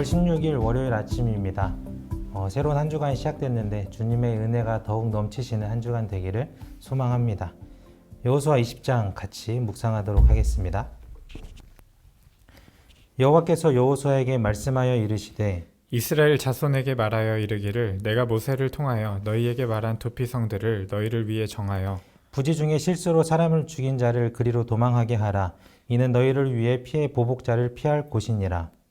5월 16일 월요일 아침입니다. 어, 새로운 한 주간이 시작됐는데 주님의 은혜가 더욱 넘치시는 한 주간 되기를 소망합니다. 여호수아 20장 같이 묵상하도록 하겠습니다. 여호와께서 여호수아에게 말씀하여 이르시되 이스라엘 자손에게 말하여 이르기를 내가 모세를 통하여 너희에게 말한 도피성들을 너희를 위해 정하여 부지 중에 실수로 사람을 죽인 자를 그리로 도망하게 하라. 이는 너희를 위해 피해 보복자를 피할 곳이니라.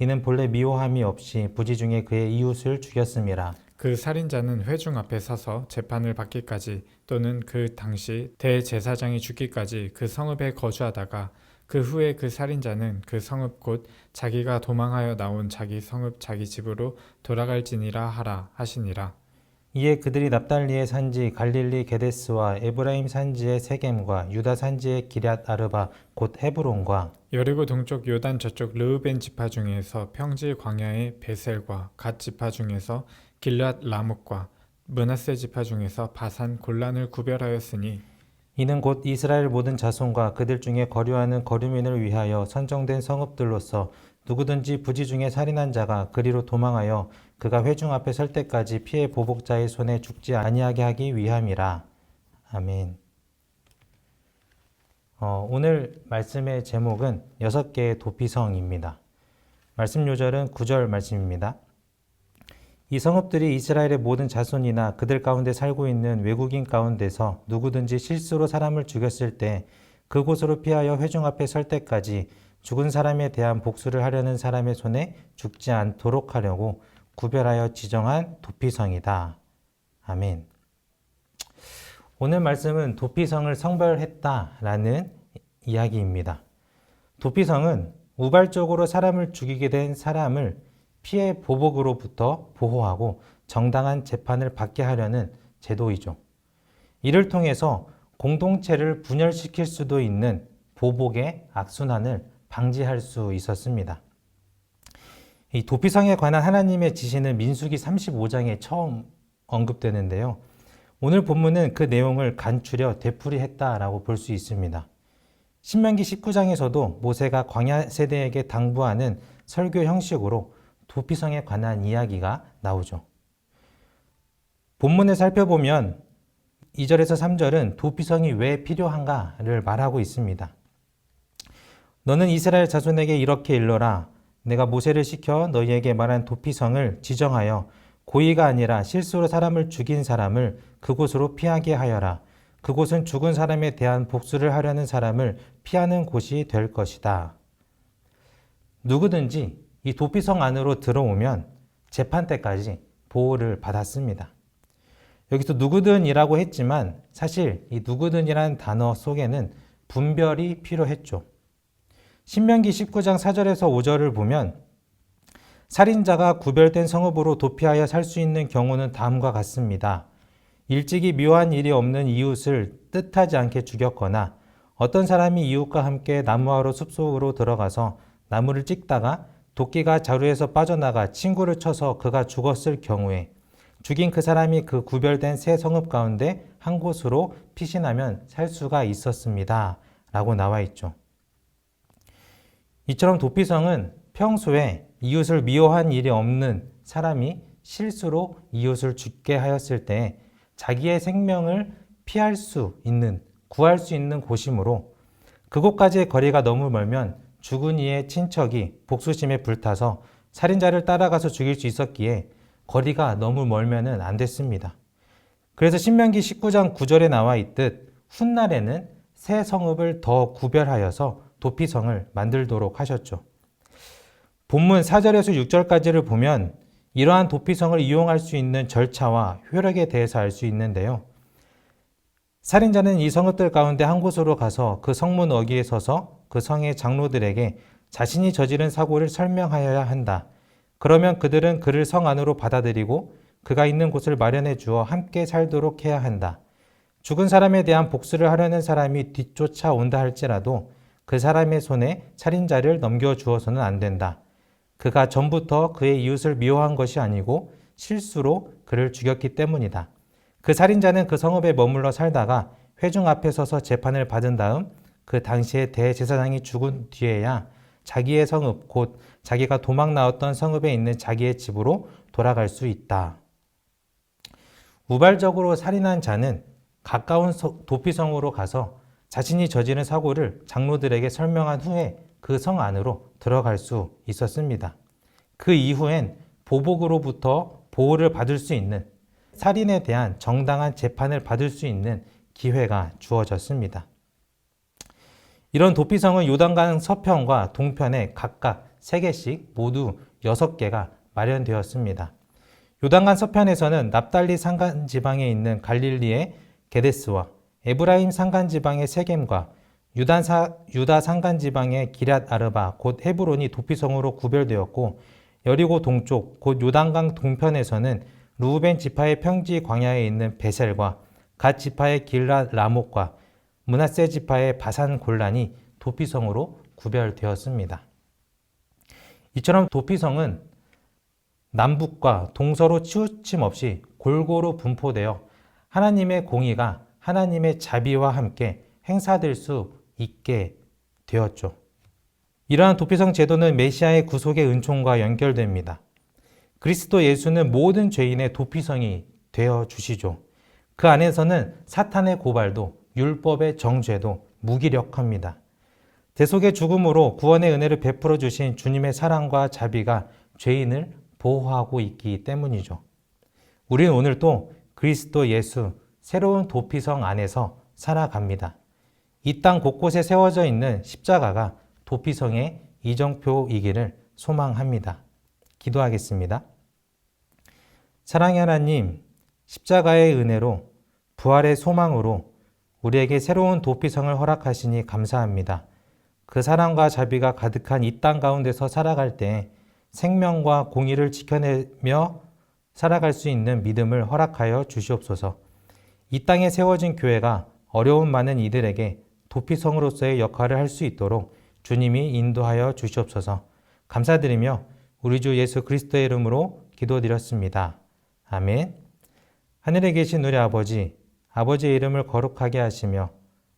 이는 본래 미워함이 없이 부지 중에 그의 이웃을 죽였음이라. 그 살인자는 회중 앞에 서서 재판을 받기까지 또는 그 당시 대제사장이 죽기까지 그 성읍에 거주하다가 그 후에 그 살인자는 그 성읍 곧 자기가 도망하여 나온 자기 성읍 자기 집으로 돌아갈지니라 하라 하시니라. 이에 그들이 납달리의 산지 갈릴리 게데스와 에브라임 산지의 세겜과 유다 산지의 기럇 아르바 곧 헤브론과 여리고 동쪽 요단 저쪽 르우벤 지파 중에서 평지 광야의 베셀과 갓 지파 중에서 길랏 라목과 문하세 지파 중에서 바산 골란을 구별하였으니 이는 곧 이스라엘 모든 자손과 그들 중에 거류하는 거류민을 위하여 선정된 성읍들로서 누구든지 부지 중에 살인한 자가 그리로 도망하여 그가 회중 앞에 설 때까지 피해 보복자의 손에 죽지 아니하게 하기 위함이라. 아멘. 어, 오늘 말씀의 제목은 여섯 개의 도피성입니다. 말씀 요절은 9절 말씀입니다. 이 성읍들이 이스라엘의 모든 자손이나 그들 가운데 살고 있는 외국인 가운데서 누구든지 실수로 사람을 죽였을 때 그곳으로 피하여 회중 앞에 설 때까지 죽은 사람에 대한 복수를 하려는 사람의 손에 죽지 않도록 하려고 구별하여 지정한 도피성이다. 아멘. 오늘 말씀은 도피성을 성별했다라는 이야기입니다. 도피성은 우발적으로 사람을 죽이게 된 사람을 피해 보복으로부터 보호하고 정당한 재판을 받게 하려는 제도이죠. 이를 통해서 공동체를 분열시킬 수도 있는 보복의 악순환을 방지할 수 있었습니다. 이 도피성에 관한 하나님의 지시는 민수기 35장에 처음 언급되는데요. 오늘 본문은 그 내용을 간추려 되풀이했다라고 볼 수 있습니다. 신명기 19장에서도 모세가 광야 세대에게 당부하는 설교 형식으로 도피성에 관한 이야기가 나오죠. 본문을 살펴보면 2절에서 3절은 도피성이 왜 필요한가를 말하고 있습니다. 너는 이스라엘 자손에게 이렇게 일러라. 내가 모세를 시켜 너희에게 말한 도피성을 지정하여 고의가 아니라 실수로 사람을 죽인 사람을 그곳으로 피하게 하여라. 그곳은 죽은 사람에 대한 복수를 하려는 사람을 피하는 곳이 될 것이다. 누구든지 이 도피성 안으로 들어오면 재판 때까지 보호를 받았습니다. 여기서 누구든이라고 했지만 사실 이 누구든이라는 단어 속에는 분별이 필요했죠. 신명기 19장 4절에서 5절을 보면 살인자가 구별된 성읍으로 도피하여 살 수 있는 경우는 다음과 같습니다. 일찍이 묘한 일이 없는 이웃을 뜻하지 않게 죽였거나 어떤 사람이 이웃과 함께 나무하러 숲속으로 들어가서 나무를 찍다가 도끼가 자루에서 빠져나가 친구를 쳐서 그가 죽었을 경우에 죽인 그 사람이 그 구별된 새 성읍 가운데 한 곳으로 피신하면 살 수가 있었습니다. 라고 나와 있죠. 이처럼 도피성은 평소에 이웃을 미워한 일이 없는 사람이 실수로 이웃을 죽게 하였을 때 자기의 생명을 피할 수 있는, 구할 수 있는 곳이므로 그곳까지의 거리가 너무 멀면 죽은 이의 친척이 복수심에 불타서 살인자를 따라가서 죽일 수 있었기에 거리가 너무 멀면은 안 됐습니다. 그래서 신명기 19장 9절에 나와 있듯 훗날에는 새 성읍을 더 구별하여서 도피성을 만들도록 하셨죠. 본문 4절에서 6절까지를 보면 이러한 도피성을 이용할 수 있는 절차와 효력에 대해서 알 수 있는데요. 살인자는 이 성읍들 가운데 한 곳으로 가서 그 성문 어기에 서서 그 성의 장로들에게 자신이 저지른 사고를 설명하여야 한다. 그러면 그들은 그를 성 안으로 받아들이고 그가 있는 곳을 마련해 주어 함께 살도록 해야 한다. 죽은 사람에 대한 복수를 하려는 사람이 뒤쫓아 온다 할지라도 그 사람의 손에 살인자를 넘겨주어서는 안 된다. 그가 전부터 그의 이웃을 미워한 것이 아니고 실수로 그를 죽였기 때문이다. 그 살인자는 그 성읍에 머물러 살다가 회중 앞에 서서 재판을 받은 다음 그 당시에 대제사장이 죽은 뒤에야 자기의 성읍 곧 자기가 도망 나왔던 성읍에 있는 자기의 집으로 돌아갈 수 있다. 우발적으로 살인한 자는 가까운 서- 도피성으로 가서 자신이 저지른 사고를 장로들에게 설명한 후에 그 성 안으로 들어갈 수 있었습니다. 그 이후엔 보복으로부터 보호를 받을 수 있는 살인에 대한 정당한 재판을 받을 수 있는 기회가 주어졌습니다. 이런 도피성은 요단강 서편과 동편에 각각 3개씩 모두 6개가 마련되었습니다. 요단강 서편에서는 납달리 산간 지방에 있는 갈릴리의 게데스와 에브라임 산간 지방의 세겜과 유단사, 유다 산간 지방의 기랏 아르바 곧 헤브론이 도피성으로 구별되었고 여리고 동쪽 곧 요단강 동편에서는 루우벤 지파의 평지 광야에 있는 베셀과 갓 지파의 길랏 라목과 문하세 지파의 바산 골란이 도피성으로 구별되었습니다. 이처럼 도피성은 남북과 동서로 치우침 없이 골고루 분포되어 하나님의 공의가 하나님의 자비와 함께 행사될 수 있게 되었죠. 이러한 도피성 제도는 메시아의 구속의 은총과 연결됩니다. 그리스도 예수는 모든 죄인의 도피성이 되어 주시죠. 그 안에서는 사탄의 고발도 율법의 정죄도 무기력합니다. 대속의 죽음으로 구원의 은혜를 베풀어 주신 주님의 사랑과 자비가 죄인을 보호하고 있기 때문이죠. 우리는 오늘 또 그리스도 예수 새로운 도피성 안에서 살아갑니다. 이 땅 곳곳에 세워져 있는 십자가가 도피성의 이정표이기를 소망합니다. 기도하겠습니다. 사랑의 하나님, 십자가의 은혜로 부활의 소망으로 우리에게 새로운 도피성을 허락하시니 감사합니다. 그 사랑과 자비가 가득한 이 땅 가운데서 살아갈 때 생명과 공의를 지켜내며 살아갈 수 있는 믿음을 허락하여 주시옵소서. 이 땅에 세워진 교회가 어려운 많은 이들에게 도피성으로서의 역할을 할 수 있도록 주님이 인도하여 주시옵소서. 감사드리며 우리 주 예수 그리스도의 이름으로 기도드렸습니다. 아멘. 하늘에 계신 우리 아버지, 아버지의 이름을 거룩하게 하시며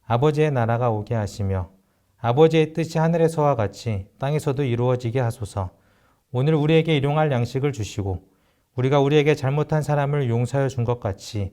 아버지의 나라가 오게 하시며 아버지의 뜻이 하늘에서와 같이 땅에서도 이루어지게 하소서. 오늘 우리에게 일용할 양식을 주시고 우리가 우리에게 잘못한 사람을 용서하여 준 것 같이